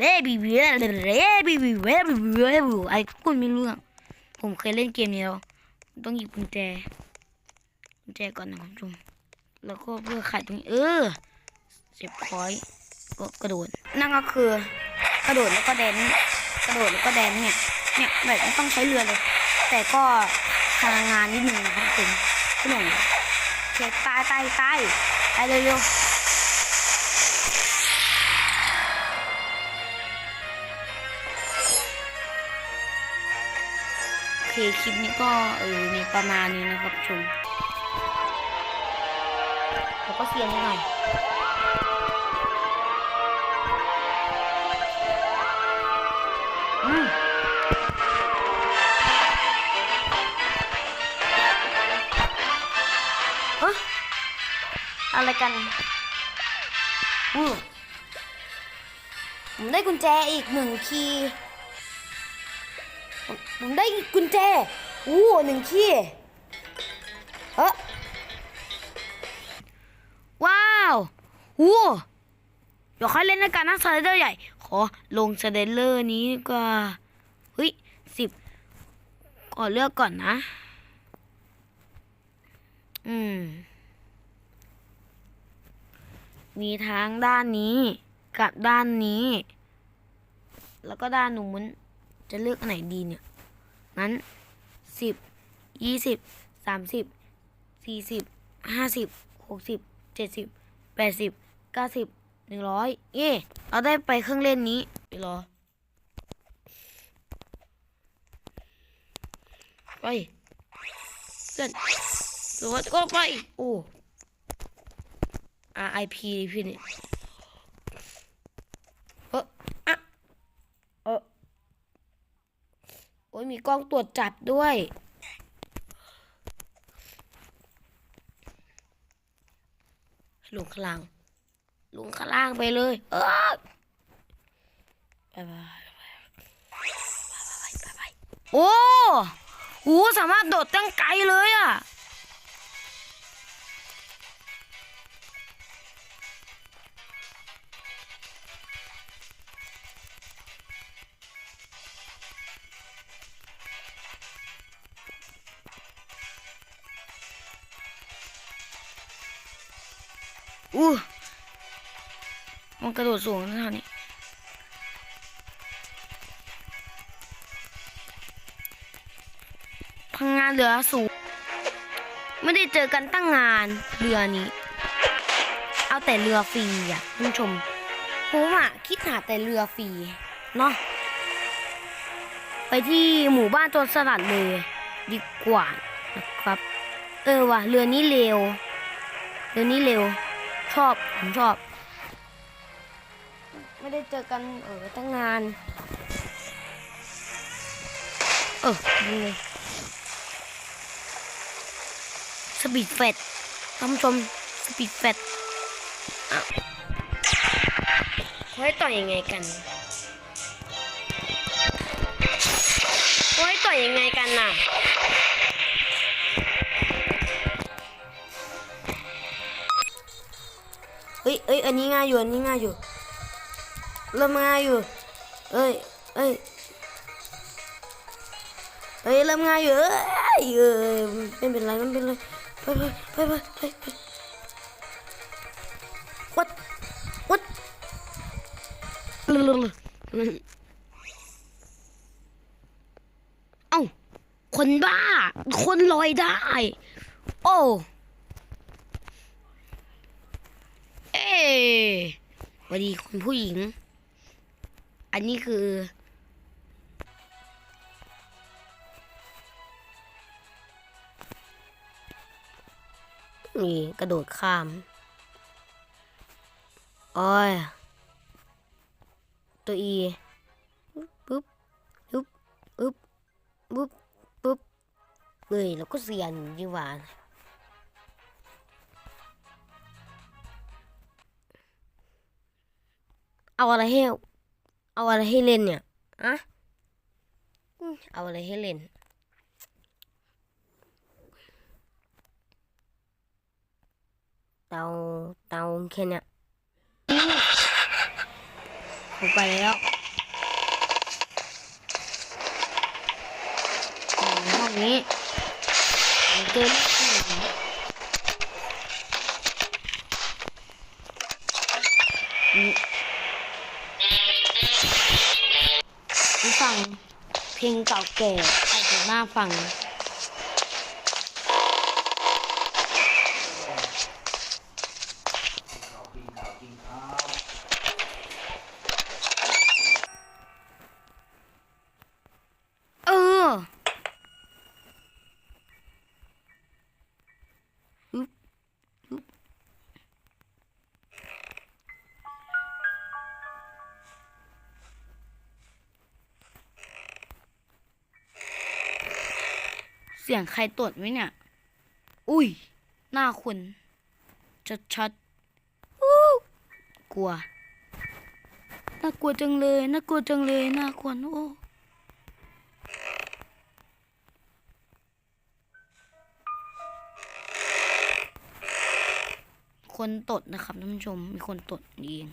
เบบี้เบบี้เบบี้เบบี้เบบี้ไอ้คุณไม่รู้เรื่อผมเคยเล่นเกมนี้แล้วต้องหยิบกุญแจกุญแจก่อนนะครับทุกคนแล้วก็เพื่อไขตรงนี้เออเสียบคอยก็กระโดดนั่นก็คือกระโดดแล้วก็แดนกระโดดแล้วก็แดนเนี่ยเนี่ยแบบไม่ต้องใช้เรือเลย แต่ก็พลังงานนิดนึงนะครับคุณคุณหนุ่มเช็คตายตายตายตายเร็วๆ เคคลิปนี้ก็เออมีประมาณนี้นะครับชมแล้วก็เสียงนิดหน่อยอืมเอะอะไรกันอู้ผมได้กุญแจอีกหนึ่งคีย์ ผมได้กุญแจอู้หนึ่งขี้เออว้าวอู้เดี๋ยวค่อยเล่นในการนั่งสไลเดอร์ใหญ่ ขอลงสไลเดอร์นี้กว่าเฮ้ยสิบก่อนเลือกก่อนนะ อืม มีทั้งด้านนี้กับด้านนี้ แล้วก็ด้านนู้น จะเลือกอันไหนดีเนี่ยงั้นสิบยี่สิบสามสิบสี่สิบห้าสิบหกสิบเจ็ดสิบแปดสิบเก้าสิบหนึ่งร้อยเย่เราได้ไปเครื่องเล่นนี้ไปรอไปเพื่อนรถก็ไป โอ้ RIP พี่เนี่ยเอออะเออ โอ้ยมีกล้องตรวจจับด้วย ลงข้างล่าง ลงข้างล่างไปเลย เออไปไปไปไปไปไปโอ้โหสามารถโดดตั้งไกลเลยอะ อู้มันกระโดดสูงขนาดนี้พังงานเรือสูง ไม่ได้เจอกันตั้งงานเรือนี้ เอาแต่เรือฟรีอะคุณผู้ชมผมอะคิดหาแต่เรือฟรีเนาะไปที่หมู่บ้านโจรสลัดเลยดีกว่านะครับ เออว่ะเรือนี้เร็วเรือนี้เร็ว ชอบ ผมชอบ ไม่ได้เจอกันเออตั้งนาน เออนี่เลยสปีดเฟดท่านผู้ชมสปีดเฟดอะเขาให้ต่อยยังไงกันเขาให้ต่อยยังไงกันน่ะ อันนี้ง่ายอยู่อันนี้ง่ายอยู่เริ่มง่ายอยู่ เอ้ยเอ้ยเฮ้ยเริ่มง่ายอยู่เอ้ยเออไม่เป็นไรไม่เป็นไรไปไปไปไปไปไปวัดวัดเอ้าคนบ้า คนลอยได้ โอ้ เอ๊ส วัสดีคุณผู้หญิง อันนี้คือ นี่กระโดดข้ามโอ้ยตัวอีปึ๊บปึ๊บปึ๊บปึ๊บปึ๊บเฮ้ยแล้วก็เสียนดีกว่า เอาอะไรให้ เอาอะไรให้เล่นเนี่ยอะเอาอะไรให้เล่น เตา เตาแค่เนี้ยผมไปแล้วอ๋อห้องนี้ผมเจอ เพลงเก่าแก่ใครจะน่าฟังเสียงใครตดไหมเนี่ย อุ้ย หน้าคุณชัดชัดๆอู้กลัว น่ากลัวจังเลย น่ากลัวจังเลย น่ากลัวโอ้คนตดนะครับท่านผู้ชมมีคนตดเอง